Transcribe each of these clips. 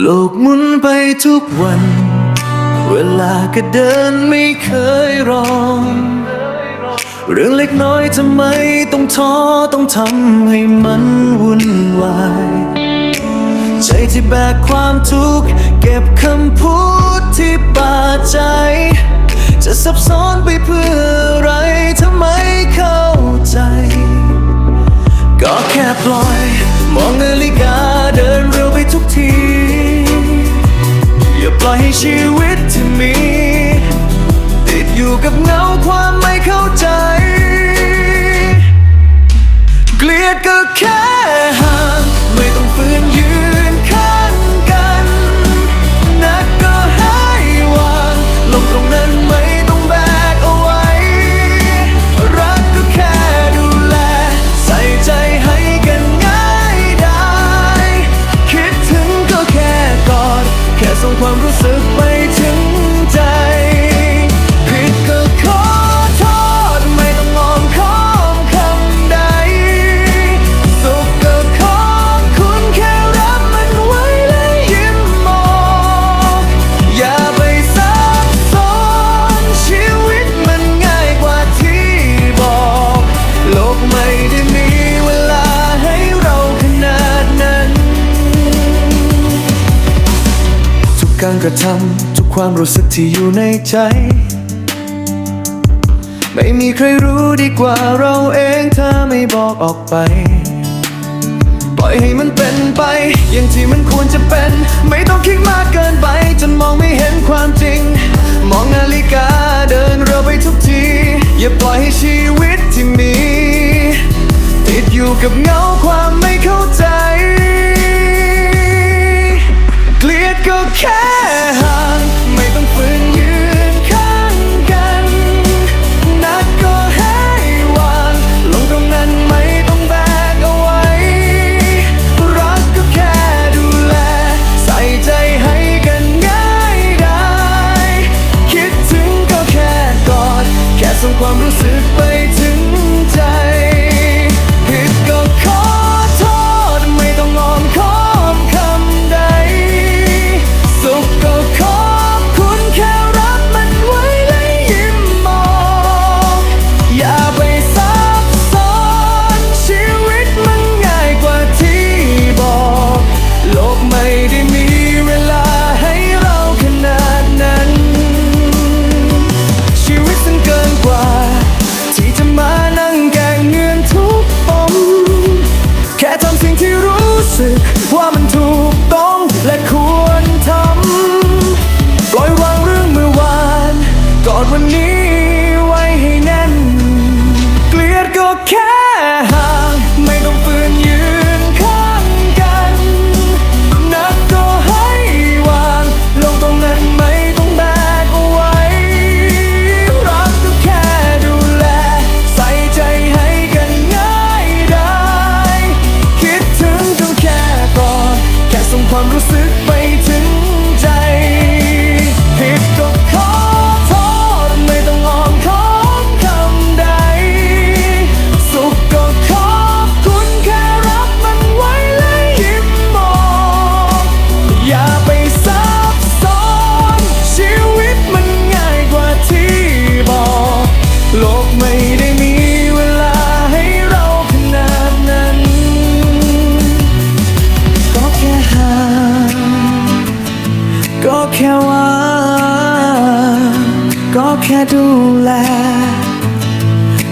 โลกหมุนไปทุกวัน เวลาก็เดินไม่เคยรอง เรื่องเล็กน้อยทำไมต้องท้อต้องทำให้มันวุ่นวาย ใจที่แบกความทุกข์เก็บคำพูดที่บาดใจ จะซับซ้อนไปเพื่ออะไรทำไม อยให้ชีวิตที่มี ติดอยู่กับเงาความไม่เข้าใจ เกลียดก็แค่ การกระทำทุกความรู้สึกที่อยู่ในใจ ไม่มีใครรู้ดีกว่าเราเองถ้าไม่บอกออกไป ปล่อยให้มันเป็นไป อย่างที่มันควรจะเป็น ไม่ต้องคิดมากเกินไป จนมองไม่เห็นความจริง มองนาฬิกาเดินเร็วไปทุกที อย่าปล่อยให้ชีวิตที่มี ติดอยู่กับเงา quando se foi. แค่ดูแล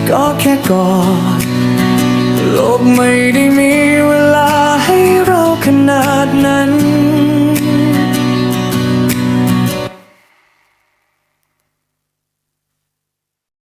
ก็แค่กอดโลกไม่ได้มีเวลาให้เราขนาด